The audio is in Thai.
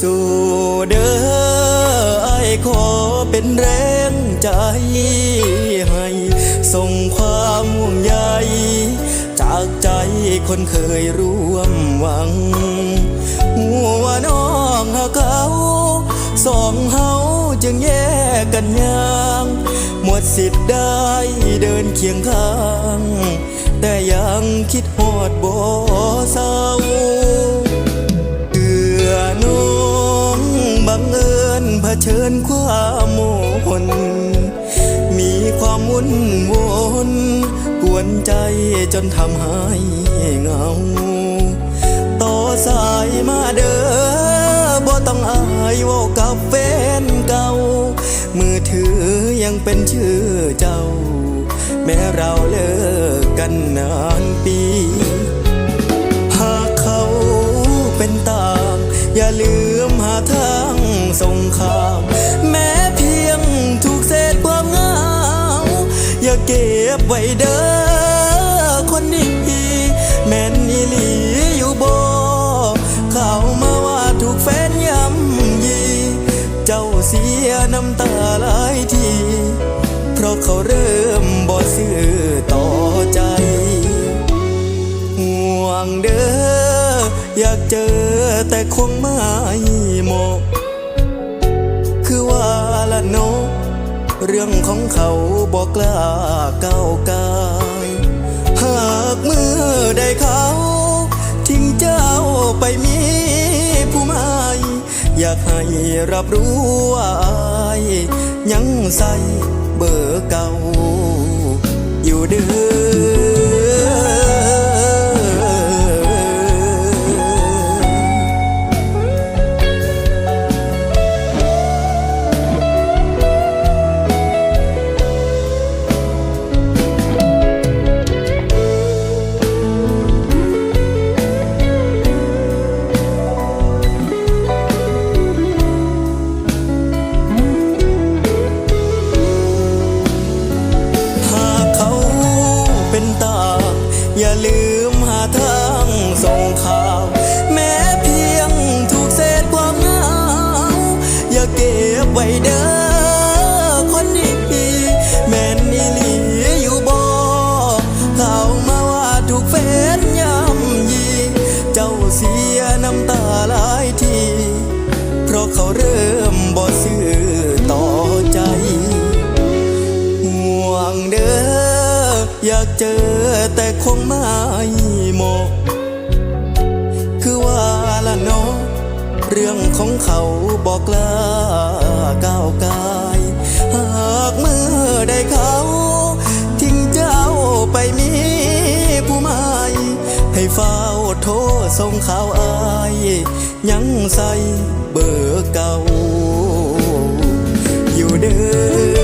สู่เด้อไอขอเป็นแรงใจให้ ส่งความห่วงใยจากใจคนเคยร่วมหวัง หัวน้องเขาสองเฮาจึงแยกกันยางหมดสิทธิ์ได้เดินเคียงข้าง แต่ยังคิดหอดบ่เศร้า เชิญความโมหนมีความวุ่นวนกวนใจจนทำให้เงา ต่อสายมาเด้อบ่ต้องอายว่ากับแฟนเก่า มือถือยังเป็นชื่อเจ้า แม้เราเลิกกันนานปี เสียน้ำตาหลายที เพราะเขาเริ่มบ่ซื่อต่อใจ ห่วงเด้ออยากเจอแต่คงไม่เหมาะคือว่าละเนกเรื่องของเขาบอกกล้าก้าวกาย หากมือากให้รับรู้ว่าอายยังใส่เบอร์เก่าอยู่เด้อ อากเจอแต่คงไม่เหมาะ คือว่าละเนาะเรื่องของเขาบอกกล้าก้าวกาย หากเมื่อได้เขา ทิ้งเจ้าไปมีผู้ใหม่ ให้เฝ้าโทรส่งข่าวอาย ยังใส่เบอร์เก่า อยู่เด้อ